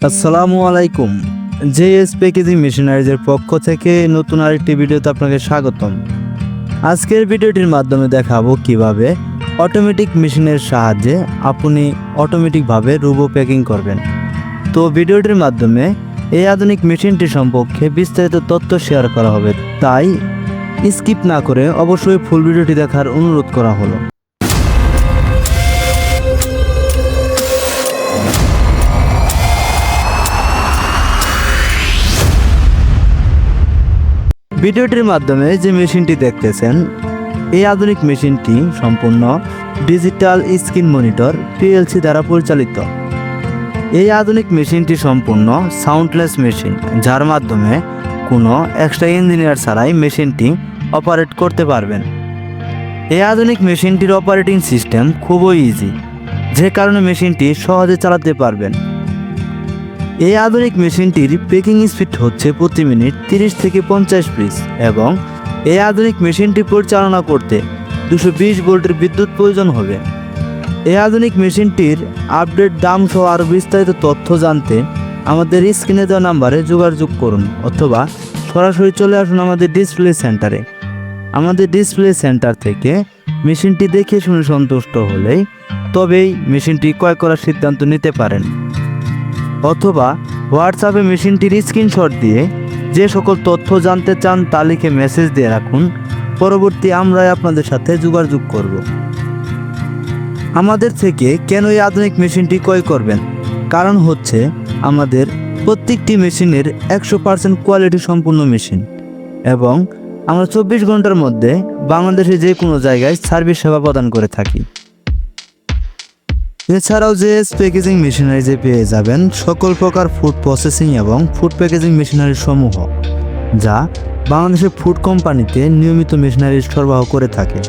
আসসালামু আলাইকুম। JS packaging মেশিনারিজের পক্ষ থেকে নতুন আরেকটি ভিডিওতে আপনাকে স্বাগতম। আজকের ভিডিওটির মাধ্যমে দেখাবো কীভাবে অটোমেটিক মেশিনের সাহায্যে আপনি অটোমেটিকভাবে রুবো প্যাকিং করবেন। তো ভিডিওটির মাধ্যমে এই আধুনিক মেশিনটি সম্পর্কে বিস্তারিত তথ্য শেয়ার করা হবে, তাই স্কিপ না করে অবশ্যই ফুল ভিডিওটি দেখার অনুরোধ করা হলো। ভিডিওটির মাধ্যমে যে মেশিনটি দেখতেছেন, এই আধুনিক মেশিনটি সম্পূর্ণ ডিজিটাল স্ক্রিন মনিটর পিএলসি দ্বারা পরিচালিত। এই আধুনিক মেশিনটি সম্পূর্ণ সাউন্ডলেস মেশিন, যার মাধ্যমে কোনো এক্সট্রা ইঞ্জিনিয়ার ছাড়াই মেশিনটি অপারেট করতে পারবেন। এই আধুনিক মেশিনটির অপারেটিং সিস্টেম খুবই ইজি যে কারণে মেশিনটি সহজে চালাতে পারবেন। এই আধুনিক মেশিনটির পেকিং স্পিড হচ্ছে প্রতি মিনিট তিরিশ থেকে পঞ্চাশ পিস এবং এই আধুনিক মেশিনটি পরিচালনা করতে দুশো বিশ ভোল্টের বিদ্যুৎ প্রয়োজন হবে। এই আধুনিক মেশিনটির আপডেট দাম সহ আরও বিস্তারিত তথ্য জানতে আমাদের স্ক্রিনে দেওয়া নাম্বারে যোগাযোগ করুন অথবা সরাসরি চলে আসুন আমাদের ডিসপ্লে সেন্টারে। আমাদের ডিসপ্লে সেন্টার থেকে মেশিনটি দেখে শুনে সন্তুষ্ট হলেই তবেই মেশিনটি ক্রয় করার সিদ্ধান্ত নিতে পারেন। অথবা হোয়াটসঅ্যাপে মেশিনটির স্ক্রিনশট দিয়ে যে সকল তথ্য জানতে চান তা লিখে মেসেজ দিয়ে রাখুন। পরবর্তী আমরাই আপনাদের সাথে যোগাযোগ করব। আমাদের থেকে কেন এই আধুনিক মেশিনটি ক্রয় করবেন? কারণ হচ্ছে আমাদের প্রত্যেকটি মেশিনের একশো পার্সেন্ট কোয়ালিটি সম্পূর্ণ মেশিন এবং আমরা চব্বিশ ঘণ্টার মধ্যে বাংলাদেশে যে কোনো জায়গায় সার্ভিস সেবা প্রদান করে থাকি। এছাড়াও যে প্যাকেজিং মেশিনারিজে পেয়ে যাবেন, সকল প্রকার ফুড প্রসেসিং এবং ফুড প্যাকেজিং মেশিনারি সমূহ, যা বাংলাদেশের ফুড কোম্পানিতে নিয়মিত মেশিনারি সরবরাহ করে থাকে।